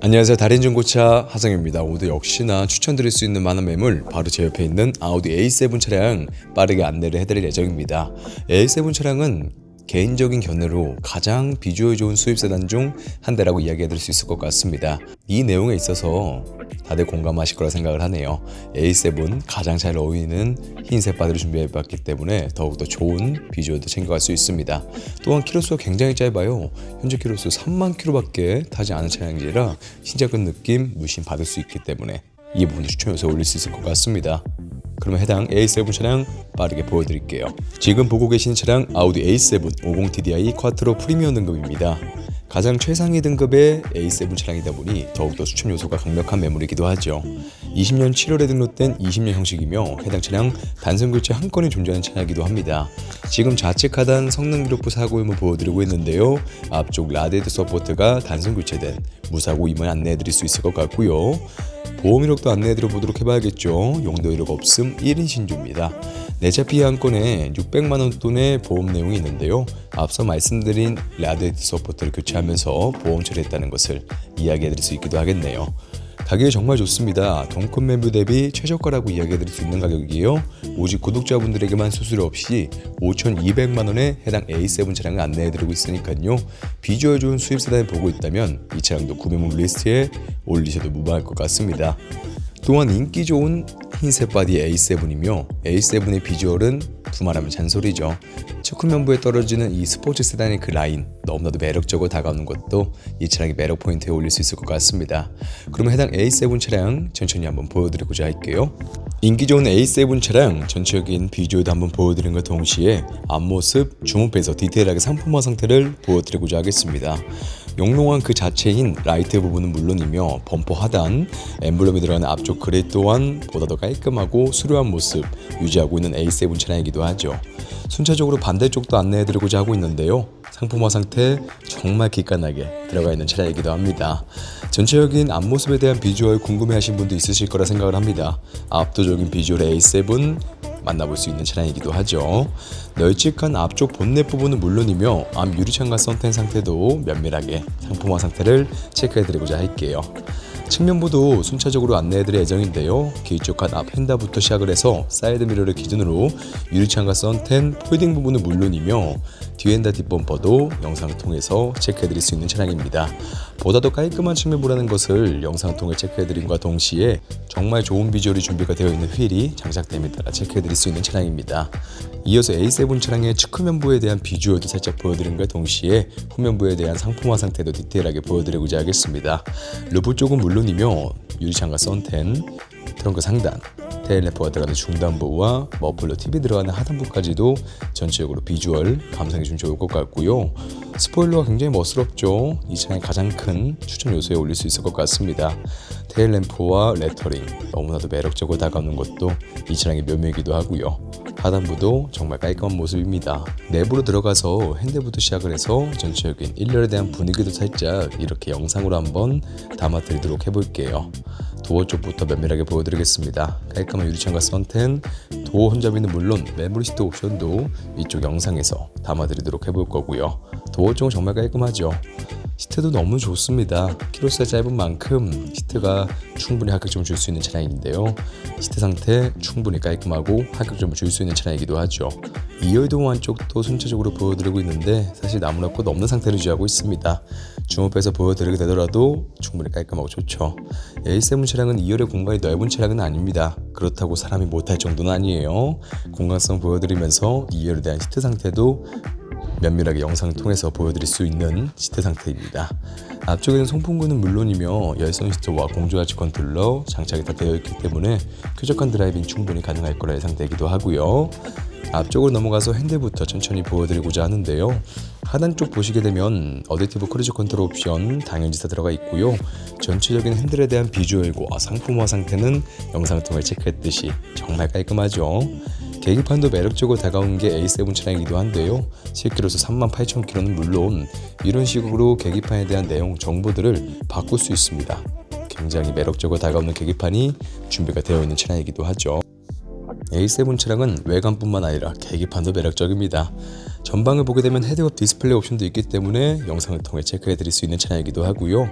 안녕하세요. 달인중고차 하성입니다. 오늘 역시나 추천드릴 수 있는 만한 매물 바로 제 옆에 있는 아우디 A7 차량 빠르게 안내를 해드릴 예정입니다. A7 차량은 개인적인 견해로 가장 비주얼 좋은 수입 세단 중 한 대라고 이야기해드릴 수 있을 것 같습니다. 이 내용에 있어서 다들 공감하실 거라 생각을 하네요. A7 가장 잘 어울리는 흰색 바디를 준비해봤기 때문에 더욱더 좋은 비주얼도 챙겨갈 수 있습니다. 또한 키로수가 굉장히 짧아요. 현재 키로수 3만 킬로밖에 타지 않은 차량이라 신작은 느낌 무심 받을 수 있기 때문에 이 부분도 추천 요소 올릴 수 있을 것 같습니다 그러면 해당 A7 차량 빠르게 보여드릴게요. 지금 보고 계신 차량 아우디 A7 50TDI 쿼트로 프리미엄 등급입니다. 가장 최상위 등급의 A7 차량이다 보니 더욱더 추천 요소가 강력한 매물이기도 하죠. 20년 7월에 등록된 20년 형식이며 해당 차량 단순 교체 한 건이 존재하는 차량이기도 합니다. 지금 좌측 하단 성능 기록부 사고 임을 보여드리고 있는데요. 앞쪽 라데드 서포트가 단순 교체된 무사고 임을 안내해드릴 수 있을 것 같고요. 보험 이력도 안내해드려 보도록 해봐야겠죠. 용도 이력 없음 1인 신주입니다. 내차 피해 한 건에 600만 원 돈의 보험 내용이 있는데요. 앞서 말씀드린 라데드 서포트를 교체하면서 보험 처리했다는 것을 이야기해드릴 수 있기도 하겠네요. 가격이 정말 좋습니다. 동급 멤버 대비 최저가라고 이야기해드릴 수 있는 가격이에요. 오직 구독자분들에게만 수수료 없이 5,200만 원에 해당 A7 차량을 안내해드리고 있으니까요. 비주얼 좋은 수입 세단을 보고 있다면 이 차량도 구매물 리스트에 올리셔도 무방할 것 같습니다. 또한 인기 좋은 흰색 바디 A7이며 A7의 비주얼은 두말하면 잔소리죠. 측후면부에 떨어지는 이 스포츠 세단의 그 라인 너무나도 매력적으로 다가오는 것도 이 차량의 매력 포인트에 올릴 수 있을 것 같습니다. 그러면 해당 A7 차량 천천히 한번 보여드리고자 할게요. 인기 좋은 A7 차량 전체적인 비주얼도 한번 보여드리는 것 동시에 앞모습 주목해서 디테일하게 상품화 상태를 보여드리고자 하겠습니다. 용롱한 그 자체인 라이트 부분은 물론이며 범퍼 하단, 엠블럼이 들어가는 앞쪽 그레이 또한 보다 더 깔끔하고 수려한 모습 유지하고 있는 A7 차량이기도 하죠. 순차적으로 반대쪽도 안내해드리고자 하고 있는데요. 상품화 상태 정말 기깔나게 들어가 있는 차량이기도 합니다. 전체적인 앞모습에 대한 비주얼 궁금해하신 분도 있으실 거라 생각을 합니다. 압도적인 비주얼의 A7 만나볼 수 있는 차량이기도 하죠. 널찍한 앞쪽 본넷 부분은 물론이며 앞 유리창과 썬텐 상태도 면밀하게 상품화 상태를 체크해드리고자 할게요. 측면부도 순차적으로 안내해드릴 예정인데요. 길쭉한 앞 핸다부터 시작을 해서 사이드 미러를 기준으로 유리창과 썬텐, 폴딩 부분은 물론이며 뒤엔다 뒷범퍼도 영상을 통해서 체크해드릴 수 있는 차량입니다. 보다 더 깔끔한 측면부라는 것을 영상을 통해 체크해드림과 동시에 정말 좋은 비주얼이 준비가 되어 있는 휠이 장착됨에 따라 체크해드릴 수 있는 차량입니다. 이어서 A7 차량의 측후면부에 대한 비주얼도 살짝 보여드림과 동시에 후면부에 대한 상품화 상태도 디테일하게 보여드리고자 하겠습니다. 루프 쪽은 물론이며 유리창과 썬텐, 트렁크 상단, 테일 램프가 들어가는 중단부와 머플러 TV 들어가는 하단부까지도 전체적으로 비주얼 감상이 좀 좋을 것 같고요. 스포일러가 굉장히 멋스럽죠. 이 차량의 가장 큰 추천 요소에 올릴 수 있을 것 같습니다. 테일 램프와 레터링 너무나도 매력적으로 다가오는 것도 이 차량의 묘미이기도 하고요. 하단부도 정말 깔끔한 모습입니다. 내부로 들어가서 핸들부터 시작을 해서 전체적인 1열에 대한 분위기도 살짝 이렇게 영상으로 한번 담아드리도록 해볼게요. 도어 쪽부터 면밀하게 보여드리겠습니다. 깔끔한 유리창과 썬텐, 도어 혼잡이는 물론 메모리 시트 옵션도 이쪽 영상에서 담아드리도록 해볼 거고요. 도어 쪽은 정말 깔끔하죠. 시트도 너무 좋습니다. 키로수가 짧은 만큼 시트가 충분히 합격점을 줄 수 있는 차량인데요. 시트 상태 충분히 깔끔하고 합격점을 줄 수 있는 차량이기도 하죠. 2열동 안쪽도 순차적으로 보여드리고 있는데 사실 나무나 꽃 없는 상태를 유지하고 있습니다. 주목해서 보여드리게 되더라도 충분히 깔끔하고 좋죠. A7 차량은 2열의 공간이 넓은 차량은 아닙니다. 그렇다고 사람이 못할 정도는 아니에요. 공간성 보여드리면서 2열에 대한 시트 상태도 면밀하게 영상을 통해서 보여드릴 수 있는 시트 상태입니다. 앞쪽에는 송풍구는 물론이며 열선 시트와 공조하치 컨트롤러 장착이 다 되어 있기 때문에 쾌적한 드라이빙 충분히 가능할 거라 예상되기도 하고요. 앞쪽으로 넘어가서 핸들부터 천천히 보여드리고자 하는데요. 하단 쪽 보시게 되면 어댑티브 크루즈 컨트롤 옵션 당연히 다 들어가 있고요. 전체적인 핸들에 대한 비주얼과 상품화 상태는 영상을 통해 체크했듯이 정말 깔끔하죠. 계기판도 매력적으로 다가온 게 A7 차량이기도 한데요. 실기로서 38,000km는 물론 이런 식으로 계기판에 대한 내용 정보들을 바꿀 수 있습니다. 굉장히 매력적으로 다가오는 계기판이 준비가 되어 있는 차량이기도 하죠. A7 차량은 외관뿐만 아니라 계기판도 매력적입니다. 전방을 보게 되면 헤드업 디스플레이 옵션도 있기 때문에 영상을 통해 체크해 드릴 수 있는 차량이기도 하고요.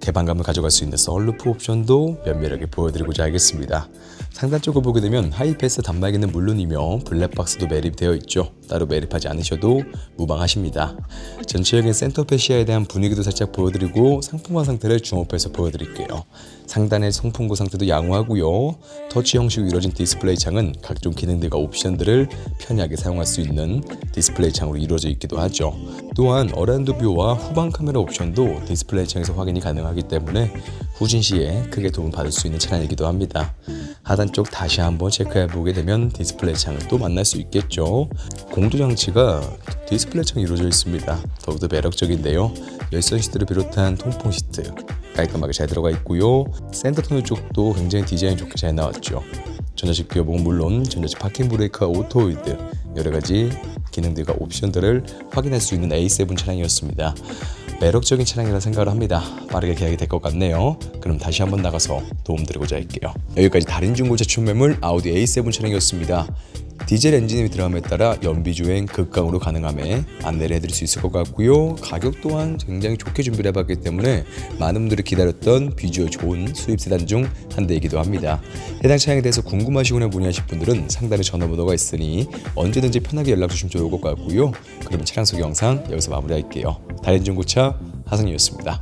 개방감을 가져갈 수 있는 썰루프 옵션도 면밀하게 보여드리고자 하겠습니다. 상단 쪽을 보게 되면 하이패스 단말기는 물론이며 블랙박스도 매립되어 있죠. 따로 매립하지 않으셔도 무방하십니다. 전체적인 센터페 시야에 대한 분위기도 살짝 보여드리고 상품화 상태를 줌업해서 보여드릴게요. 상단의 송풍구 상태도 양호하고요. 터치 형식으로 이루어진 디스플레이 창은 각종 기능들과 옵션들을 편하게 사용할 수 있는 디스플레이 창으로 이루어져 있기도 하죠. 또한 어라운드 뷰와 후방 카메라 옵션도 디스플레이 창에서 확인이 가능하기 때문에 후진 시에 크게 도움 받을 수 있는 차량이기도 합니다. 하단 쪽 다시 한번 체크해 보게 되면 디스플레이 창을 또 만날 수 있겠죠. 공조 장치가 디스플레이 창이 이루어져 있습니다. 더욱더 매력적인데요. 열선 시트를 비롯한 통풍 시트 깔끔하게 잘 들어가 있고요. 센터 터널 쪽도 굉장히 디자인 좋게 잘 나왔죠. 전자식 기어봉은 물론 전자식 파킹 브레이크와 오토홀드 여러 가지 기능들과 옵션들을 확인할 수 있는 A7 차량이었습니다. 매력적인 차량이라 생각을 합니다. 빠르게 계약이 될 것 같네요. 그럼 다시 한번 나가서 도움드리고자 할게요. 여기까지 달인 중고차 추매물 아우디 A7 차량이었습니다. 디젤 엔진이 들어감에 따라 연비 주행 극강으로 가능함에 안내를 해드릴 수 있을 것 같고요. 가격 또한 굉장히 좋게 준비를 해봤기 때문에 많은 분들이 기다렸던 비주얼 좋은 수입 세단 중 한 대이기도 합니다. 해당 차량에 대해서 궁금하시거나 문의하실 분들은 상단에 전화번호가 있으니 언제든지 편하게 연락 주시면 좋을 것 같고요. 그럼 차량 소개 영상 여기서 마무리할게요. 달인 중고차 하승이었습니다.